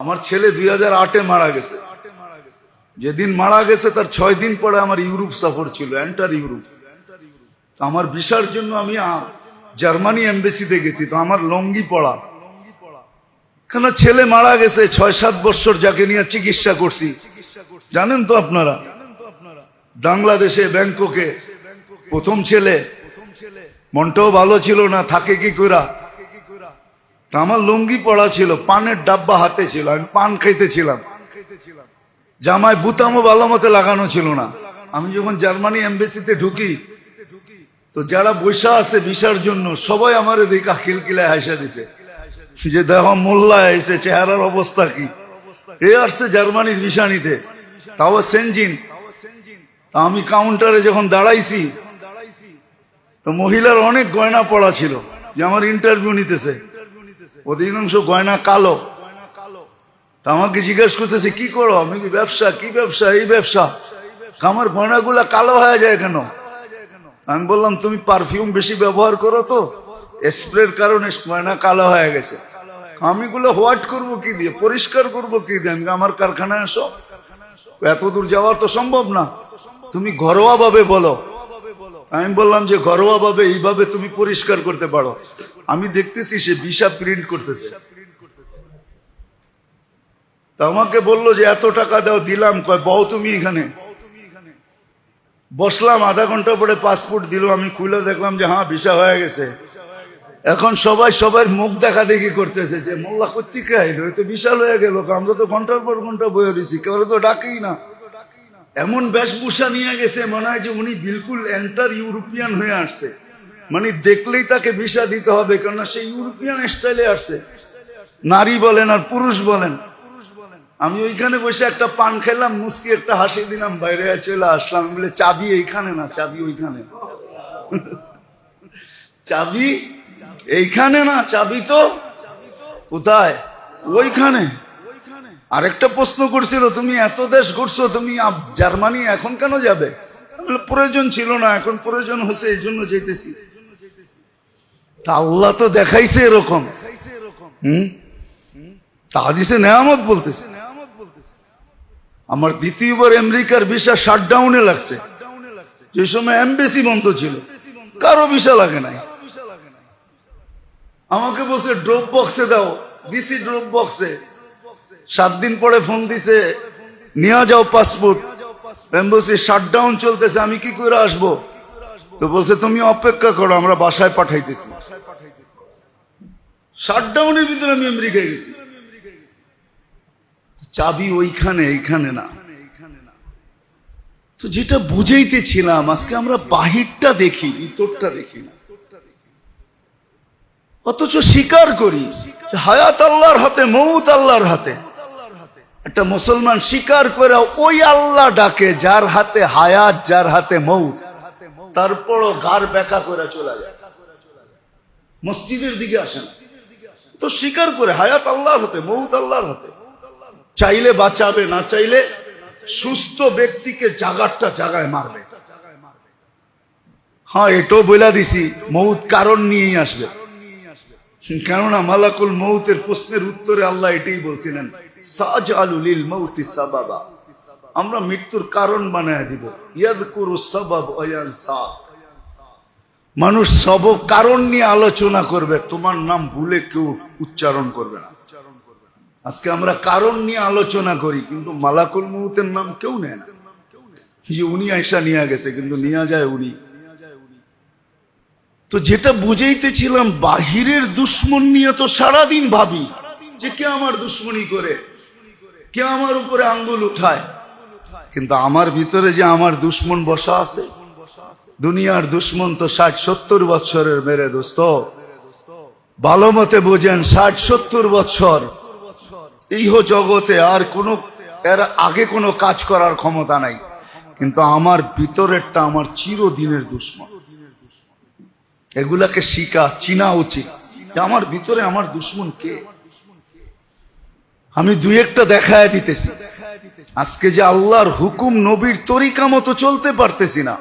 আমার ছেলে দুই হাজার আটে মারা গেছে। যেদিন মারা গেছে, তার ছয় দিন পরে আমার ইউরোপ সফর ছিল এন্টার ইউরোপ। আমার ভিসার জন্য আমি জার্মানি এম্বাসিতে গেছি, তো আমার লঙ্গি পড়া। কেন ছেলে মারা গেছে, ছয় সাত বছর যাকে নিয়ে চিকিৎসা করছি। জানেন তো আপনারা, বাংলাদেশে, ব্যাংককে প্রথম ছেলে। মনটাও ভালো ছিল না, থাকে কি কইরা। তা আমার লুঙ্গি পড়া ছিল, পানের ডাব্বা হাতে ছিল, আমি পান খাইতেছিলাম জামায় বুতামও ভালো মতে লাগানো ছিল না। আমি যখন জার্মানি এম্বাসিতে ঢুকি, তো যারা বৈশা আছে ভিসার জন্য, সবাই আমার খিলকিলায় হাসা দিছে। যে দেখো মোল্লা এসে চেহারার অবস্থা কি। এ আসছে জার্মানির ভিসা নিতে তাও সেনজিন। আমি কাউন্টারে যখন দাঁড়াইছি, তো মহিলার অনেক গয়না পড়া ছিল, যে আমার ইন্টারভিউ নিতেছে। অধিকাংশ গয়না কালো। তা আমাকে জিজ্ঞেস করতেছে, কি করো? আমি কি ব্যবসা? কি ব্যবসা? এই ব্যবসা? আমার গয়নাগুলা কালো হয়ে যায় কেন? আমি বললাম, তুমি পারফিউম বেশি ব্যবহার করো তো। স্প্রের কারণে গয়না কালো হয়ে গেছে। আমি গুলো হোয়াট করব কি দিয়ে? পরিষ্কার করব কি দিয়ে? আমি আমার কারখানায় আসো। এত দূর যাওয়ার তো সম্ভব না। তুমি ঘরোয়া ভাবে বলো। আমি বললাম যে ঘরোয়া ভাবে এইভাবে তুমি পরিষ্কার করতে পারো। আমি দেখতেছি সে ভিসা প্রিন্ট করতেছে। আমাকে বলল যে, এত টাকা দাও, দিলাম। কয় বউ তুমি এখানে। বসলাম, আধা ঘণ্টা পরে পাসপোর্ট দিল, আমি খুলে দেখলাম যে হ্যাঁ ভিসা হয়ে গেছে। এখন সবাই সবার মুখ দেখা দেখি করতেছে যে, মোল্লা কোথেকে আইলো তো বিশাল হয়ে গেল আমরা তো ঘণ্টার পর ঘণ্টা বয়ে রয়েছি কেউ তো ডাকেই না। এমন বেশভূষা নিয়ে গেছে, মনে হয় যে উনি বিলকুল এন্টার ইউরোপিয়ান হয়ে আসছে। মানে দেখলেই তাকে ভিসা দিতে হবে, কেননা সে ইউরোপিয়ান স্টাইলে আসছে। নারী বলেন আর পুরুষ বলেন। আমি ওইখানে বসে একটা পান খেলাম, মুসকি একটা হাসি দিলাম, বাইরে চলে আসলাম। বলে, চাবি এইখানে না, চাবি ওইখানে। চাবি এইখানে না, চাবি তো কোথায়? ওইখানে। আরেকটা প্রশ্ন করছিল, তুমি এত দেশ ঘুরছো, তুমি জার্মানি এখন কেন যাবে? প্রয়োজন ছিল না, এখন প্রয়োজন হয়েছে এই জন্য যেতেছি তা আল্লাহ তো দেখাইছে এরকম। হুম? নেয়ামত বলতেছে। আমার দ্বিতীয়বার আমেরিকার ভিসা শাটডাউনে লাগছে। যে সময় এমবেসি বন্ধ ছিল। কারও ভিসা লাগে নাই। আমাকে বলছে ড্রপ বক্সে দাও। দিছি ড্রপ বক্সে সাত দিন পরে ফোন দিছে, নিয়ে যাও পাসপোর্ট। এম্বাসি শাটডাউন চলতেছে, আমি কি করে আসব? তো বলছে, তুমি অপেক্ষা করো, আমরা বাসায় পাঠাইতেছি। শাটডাউনের ভিতরে আমি আমেরিকায় গেছি। চাবি ওইখানে, এইখানে না। তো যেটা বুঝাইতেছিলাম, আজকে আমরা বাহিরটা দেখি, ভিতরটা দেখি না। অথচ স্বীকার করি হায়াত আল্লাহর হাতে, মৌত আল্লাহর হাতে। একটা মুসলমান স্বীকার করে ওই আল্লাহ ডাকে, যার হাতে হায়াত, যার হাতে মৌত। তারপরও গার বেকা করে চলে যায়। মসজিদের দিকে আসে না। তো স্বীকার করে, হায়াত আল্লাহর হাতে, মৌত আল্লাহর হাতে। চাইলে বাঁচাবে, না চাইলে সুস্থ ব্যক্তিকে জাগারটা জাগায় মারবে। হ্যাঁ এটাও বইলা দিছি, মৌত কারণ নিয়েই আসবে। কেননা মালাকুল মৌতের প্রশ্নের উত্তরে আল্লাহ এটাই বলছিলেন সাজ আলুলিল মৌতি সাবাবা। আমরা মৃত্যুর কারণ বানায় দিব। ইয়াদ করু সবাব অয়ানসা মানুষ সব কারণ নিয়ে আলোচনা করবে, তোমার নাম ভুলে কেউ উচ্চারণ করবে না। আজকে আমরা কারণ নিয়ে আলোচনা করি, কিন্তু মালাকুল মৌতের নাম কেউ নেয় না। যে উনি আয়সা নিয়ে গেছে, কিন্তু নিয়ে যায় উনি। তো যেটা বুঝাইতেছিলাম, বাহিরের দুশ্মন নিয়ে তো সারাদিন ভাবি যে কে আমার দুশ্মনী করে, কে আমার উপরে আঙ্গুল উঠায়। কিন্তু আমার ভিতরে যে আমার দুশ্মন বসা আছে দুনিয়ার দুশ্মন তো ষাট সত্তর বছরের মেরে দোস্ত। ভালো মতে বোঝেন, ষাট সত্তর বছর ইহ জগতে আর কোনো, এর আগে কোনো কাজ করার ক্ষমতা নাই। কিন্তু আমার ভিতরেরটা আমার চিরদিনের দুশ্মন। এগুলাকে শিখা চিনা উচিত। আমার ভিতরে আমার দুশ্মন কে? আমি দুই একটা দেখায় দিতেছি। আজকে যে আল্লাহর হুকুম নবীর তরিকা মতো চলতে পারতেছি না